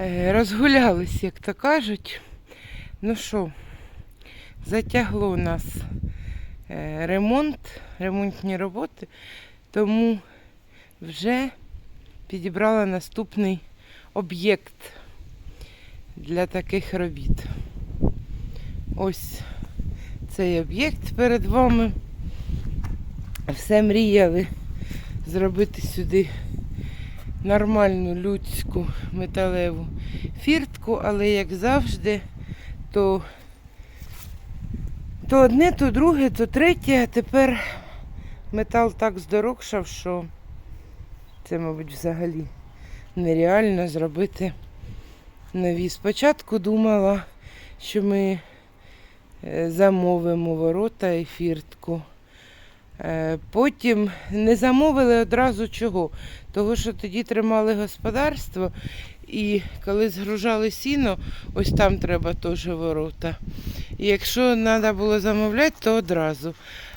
Е, Розгулялись, як то кажуть. Ну що, затягло нас е, ремонт, ремонтні роботи, тому вже підібрала наступний об'єкт для таких робіт. Ось цей об'єкт перед вами. Все мріяли зробити сюди нормальну людську металеву фіртку, але як завжди, то, то одне, то друге, то третє, а тепер метал так здорожчав, що це, мабуть, взагалі нереально зробити нові. Спочатку думала, що ми е, замовимо ворота і фіртку. Е, Потім не замовили одразу чого. Того, що тоді тримали господарство, і коли згружали сіно, ось там треба теж ворота. І якщо треба було замовляти, то одразу.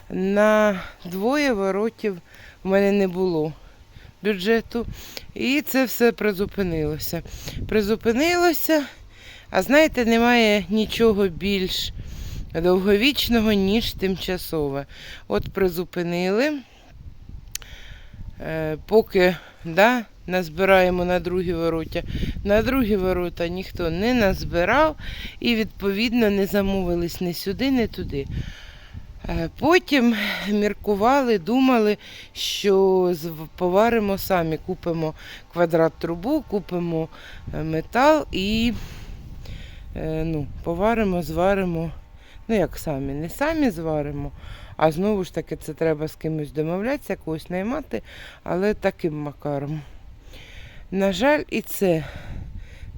На двоє воротів в мене не було бюджету. І це все призупинилося. Призупинилося, а знаєте, немає нічого більш довговічного, ніж тимчасове. От призупинили. Е, поки да, назбираємо на другі ворота. На другі ворота ніхто не назбирав і, відповідно, не замовились ні сюди, ні туди. Е, Потім міркували, думали, що поваримо самі, купимо квадрат трубу, купимо е, метал і ну, поваримо, зваримо. Ну, як самі, не самі зваримо, а знову ж таки це треба з кимось домовлятися, когось наймати, але таким макаром. На жаль, і це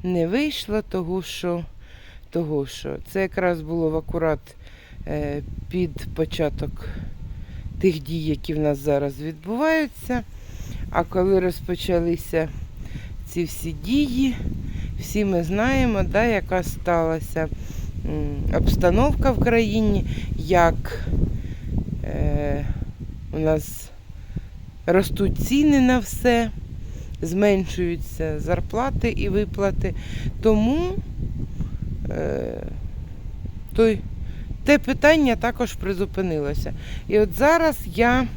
не вийшло, того що, того що це якраз було в акурат е, під початок тих дій, які в нас зараз відбуваються. А коли розпочалися ці всі дії, всі ми знаємо, да, яка сталася обстановка в країні, як е, у нас ростуть ціни на все, зменшуються зарплати і виплати. Тому е, той, те питання також призупинилося. І от зараз я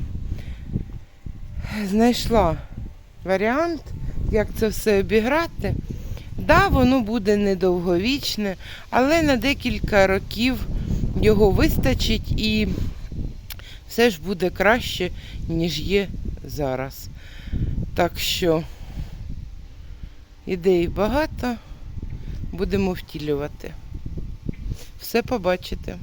знайшла варіант, як це все обіграти. Да, воно буде недовговічне, але на декілька років його вистачить і все ж буде краще, ніж є зараз. Так що ідей багато, будемо втілювати. Все побачите.